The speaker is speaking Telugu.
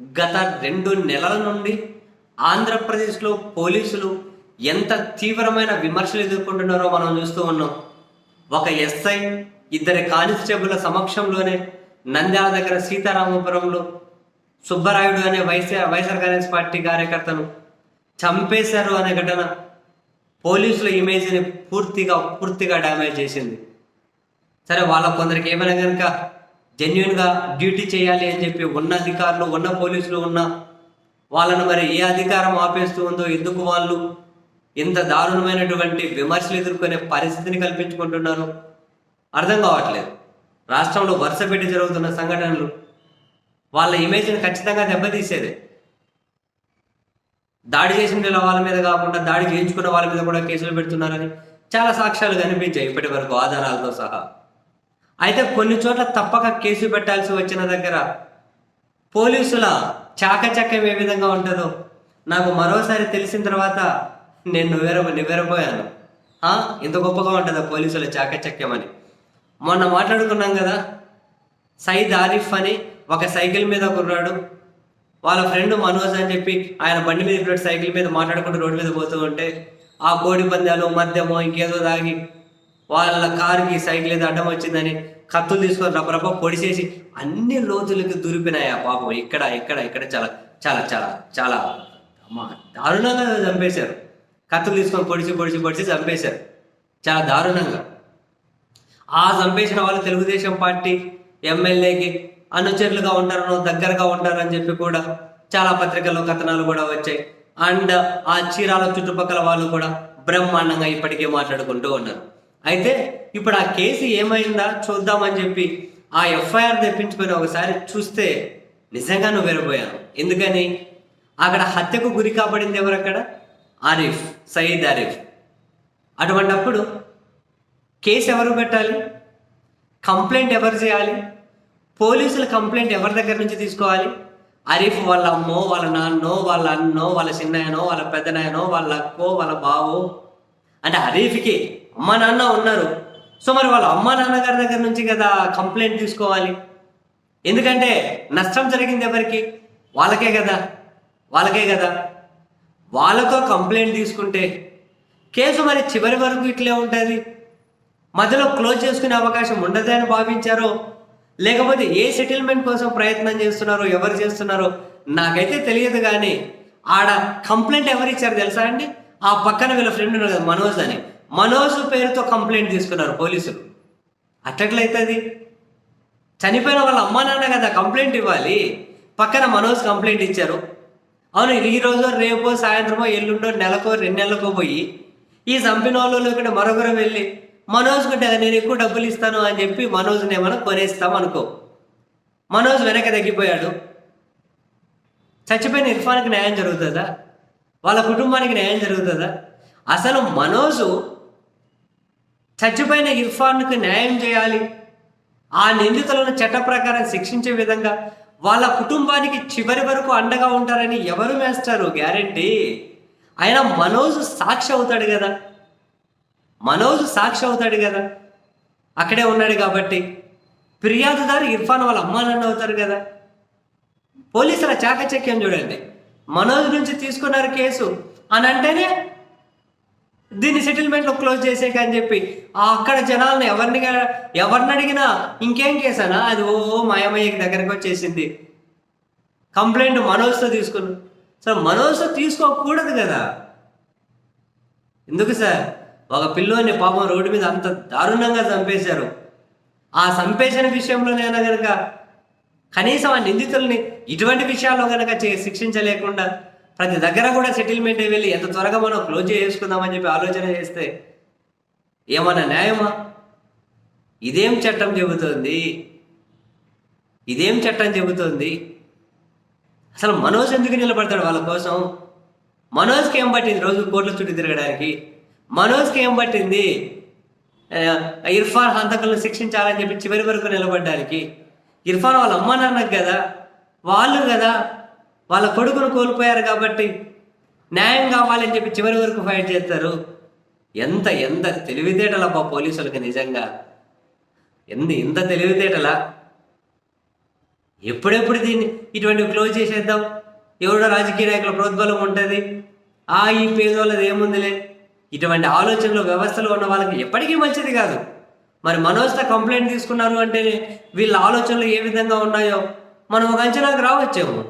గత రెండు నెలల నుండి ఆంధ్రప్రదేశ్లో పోలీసులు ఎంత తీవ్రమైన విమర్శలు ఎదుర్కొంటున్నారో మనం చూస్తూ ఉన్నాం. ఒక ఎస్ఐ ఇద్దరి కానిస్టేబుల్ సమక్షంలోనే నంద్యాల దగ్గర సీతారామపురంలో సుబ్బరాయుడు అనే వైఎస్ఆర్ వైఎస్ఆర్ కాంగ్రెస్ పార్టీ కార్యకర్తను చంపేశారు అనే ఘటన పోలీసుల ఇమేజ్ని పూర్తిగా పూర్తిగా డ్యామేజ్ చేసింది. సరే వాళ్ళ కొందరికి ఏమైనా కనుక జెన్యున్గా డ్యూటీ చేయాలి అని చెప్పి ఉన్న అధికారులు ఉన్న పోలీసులు ఉన్న వాళ్ళను మరి ఏ అధికారం ఆపేస్తూ ఉందో ఎందుకు వాళ్ళు ఇంత దారుణమైనటువంటి విమర్శలు ఎదుర్కొనే పరిస్థితిని కల్పించుకుంటున్నారు అర్థం కావట్లేదు. రాష్ట్రంలో వరుస పెట్టి జరుగుతున్న సంఘటనలు వాళ్ళ ఇమేజ్ని ఖచ్చితంగా దెబ్బతీసేదే. దాడి చేసిన వాళ్ళ మీద కాకుండా దాడి చేయించుకున్న వాళ్ళ మీద కూడా కేసులు పెడుతున్నారని చాలా సాక్ష్యాలు కనిపించాయి ఇప్పటి వరకు ఆధారాలతో సహా. అయితే కొన్ని చోట్ల తప్పక కేసు పెట్టాల్సి వచ్చిన దగ్గర పోలీసుల చాకచక్యం ఏ విధంగా ఉంటుందో నాకు మరోసారి తెలిసిన తర్వాత నేను నివ్వెర నివ్వెరపోయాను ఇంత గొప్పగా ఉంటుందా పోలీసుల చాకచక్యం అని? మొన్న మాట్లాడుకున్నాం కదా సైద్ ఆరిఫ్ అని ఒక సైకిల్ మీద కుర్రాడు వాళ్ళ ఫ్రెండ్ మనోజ్ అని చెప్పి ఆయన బండి మీద ఇప్పుడు సైకిల్ మీద మాట్లాడుకుంటూ రోడ్డు మీద పోతూ ఉంటే ఆ కోడి పందాలు మద్యము ఇంకేదో తాగి వాళ్ళ కారుకి సైకిల్ ఏదో అడ్డం వచ్చిందని కత్తులు తీసుకొని డబ్బా పొడి చేసి అన్ని లోతులకి దురిపినాయి ఆ పాపం. ఇక్కడ ఇక్కడ ఇక్కడ చాలా చాలా చాలా చాలా అమ్మా దారుణంగా చంపేశారు. కత్తులు తీసుకొని పొడిచి పొడిచి పొడిచి చంపేశారు. చాలా దారుణంగా. ఆ చంపేసిన వాళ్ళు తెలుగుదేశం పార్టీ ఎమ్మెల్యేకి అనుచరులుగా ఉంటారనో దగ్గరగా ఉంటారని చెప్పి కూడా చాలా పత్రికల్లో కథనాలు కూడా వచ్చాయి. అండ్ ఆ చీరాల చుట్టుపక్కల వాళ్ళు కూడా బ్రహ్మాండంగా ఇప్పటికే మాట్లాడుకుంటూ ఉన్నారు. అయితే ఇప్పుడు ఆ కేసు ఏమైందా చూద్దామని చెప్పి ఆ ఎఫ్ఐఆర్ తెప్పించుకొని ఒకసారి చూస్తే నిజంగా నువ్వు వెళ్ళిపోయావు ఎందుకని? అక్కడ హత్యకు గురి కాబడింది ఎవరు అక్కడ? ఆరిఫ్ సయీద్ ఆరిఫ్. అటువంటప్పుడు కేసు ఎవరు పెట్టాలి? కంప్లైంట్ ఎవరు చేయాలి? పోలీసులు కంప్లైంట్ ఎవరి దగ్గర నుంచి తీసుకోవాలి? అరీఫ్ వాళ్ళ అమ్మో వాళ్ళ నాన్నో వాళ్ళ అన్నో వాళ్ళ చిన్నాయనో వాళ్ళ పెద్దనాయనో వాళ్ళ అక్కో వాళ్ళ బావో? అంటే హరీఫ్కి అమ్మా నాన్న ఉన్నారు. సో మరి వాళ్ళ అమ్మ నాన్నగారి దగ్గర నుంచి కదా కంప్లైంట్ తీసుకోవాలి? ఎందుకంటే నష్టం జరిగింది ఎవరికి? వాళ్ళకే కదా. వాళ్ళకే కదా. వాళ్ళతో కంప్లైంట్ తీసుకుంటే కేసు మరి చివరి వరకు ఇట్లే ఉంటుంది. మధ్యలో క్లోజ్ చేసుకునే అవకాశం ఉండదు అని భావించారో? లేకపోతే ఏ సెటిల్మెంట్ కోసం ప్రయత్నం చేస్తున్నారో ఎవరు చేస్తున్నారో నాకైతే తెలియదు కానీ ఆడ కంప్లైంట్ ఎవరు ఇచ్చారు తెలుసా అండి? ఆ పక్కన వీళ్ళ ఫ్రెండ్ ఉన్నారు కదా మనోజ్ అని. మనోజ్ పేరుతో కంప్లైంట్ తీసుకున్నారు పోలీసులు. అట్టట్లయితుంది చనిపోయిన వాళ్ళ అమ్మా నాన్న కదా కంప్లైంట్ ఇవ్వాలి. పక్కన మనోజ్ కంప్లైంట్ ఇచ్చారు. అవును ఈ రోజు రేపో సాయంత్రమో ఎల్లుండో నెలకో రెండు నెలలకో పోయి ఈ చంపిన వాళ్ళు ఇక్కడ మరొకరు వెళ్ళి మనోజ్ కంటే నేను ఎక్కువ డబ్బులు ఇస్తాను అని చెప్పి మనోజ్ని ఏమైనా కొనేస్తాం అనుకో. మనోజ్ వెనక తగ్గిపోయాడు. చచ్చిపోయిన ఇర్ఫాన్కి న్యాయం జరుగుతుందా? వాళ్ళ కుటుంబానికి న్యాయం జరుగుతుందా? అసలు మనోజు చచ్చిపోయిన ఇర్ఫాన్కు న్యాయం చేయాలి. ఆ నిందితులను చట్ట ప్రకారం శిక్షించే విధంగా వాళ్ళ కుటుంబానికి చివరి వరకు అండగా ఉంటారని ఎవరు వేస్తారు గ్యారంటీ. అయినా మనోజ్ సాక్షి అవుతాడు కదా. మనోజ్ సాక్షి అవుతాడు కదా. అక్కడే ఉన్నాడు కాబట్టి. ఫిర్యాదుదారు ఇర్ఫాన్ వాళ్ళ అమ్మానాన్న అవుతారు కదా. పోలీసుల చాకచక్యం చూడండి. మనోజ్ నుంచి తీసుకున్నారు కేసు. అని అంటేనే దీన్ని సెటిల్మెంట్లో క్లోజ్ చేసేక అని చెప్పి. అక్కడ జనాలను ఎవరిని ఎవరిని అడిగినా ఇంకేం కేసానా అది ఓ ఓ మాయమయ్యకి దగ్గరకు వచ్చేసింది. కంప్లైంట్ మనోజ్తో తీసుకుని సార్ మనోజ్తో తీసుకోకూడదు కదా. ఎందుకు సార్? ఒక పిల్లోని పాపం రోడ్డు మీద అంత దారుణంగా చంపేశారు. ఆ చంపేసిన విషయంలోనైనా కనుక కనీసం ఆ నిందితుల్ని ఇటువంటి విషయాల్లో కనుక చే శిక్షించలేకుండా ప్రతి దగ్గర కూడా సెటిల్మెంట్ వెళ్ళి ఎంత త్వరగా మనం క్లోజ్ చేసుకుందామని చెప్పి ఆలోచన చేస్తే ఏమన్నా న్యాయమా? ఇదేం చట్టం చెబుతోంది? ఇదేం చట్టం చెబుతోంది? అసలు మనోజ్ ఎందుకు నిలబడతాడు వాళ్ళ కోసం? మనోజ్కి ఏం పట్టింది రోజు కోర్టులో చుట్టూ తిరగడానికి? మనోజ్కి ఏం పట్టింది? ఇర్ఫాన్ హంతకులను శిక్షించాలని చెప్పి చివరి వరకు నిలబడడానికి? ఇర్ఫాన్ వాళ్ళ అమ్మ నాన్నకు కదా? వాళ్ళు కదా? వాళ్ళ కొడుకును కోల్పోయారు కాబట్టి న్యాయం కావాలని చెప్పి చివరి వరకు ఫైట్ చేస్తారు. ఎంత ఎంత తెలివితేటలబ్బా పోలీసులకి నిజంగా. ఎంత ఇంత తెలివితేటలా? ఎప్పుడెప్పుడు దీన్ని ఇటువంటి క్లోజ్ చేసేద్దాం? ఎవడో రాజకీయ నాయకుల ప్రోద్బలం ఉంటుంది. ఆ ఈ పేదోళ్ళది ఏముందిలే? ఇటువంటి ఆలోచనలు వ్యవస్థలు ఉన్న వాళ్ళకి ఎప్పటికీ మంచిది కాదు. మరి మనోజ్తో కంప్లైంట్ తీసుకున్నారు అంటే వీళ్ళ ఆలోచనలు ఏ విధంగా ఉన్నాయో మనం ఒక అంచనాకు రావచ్చేమో.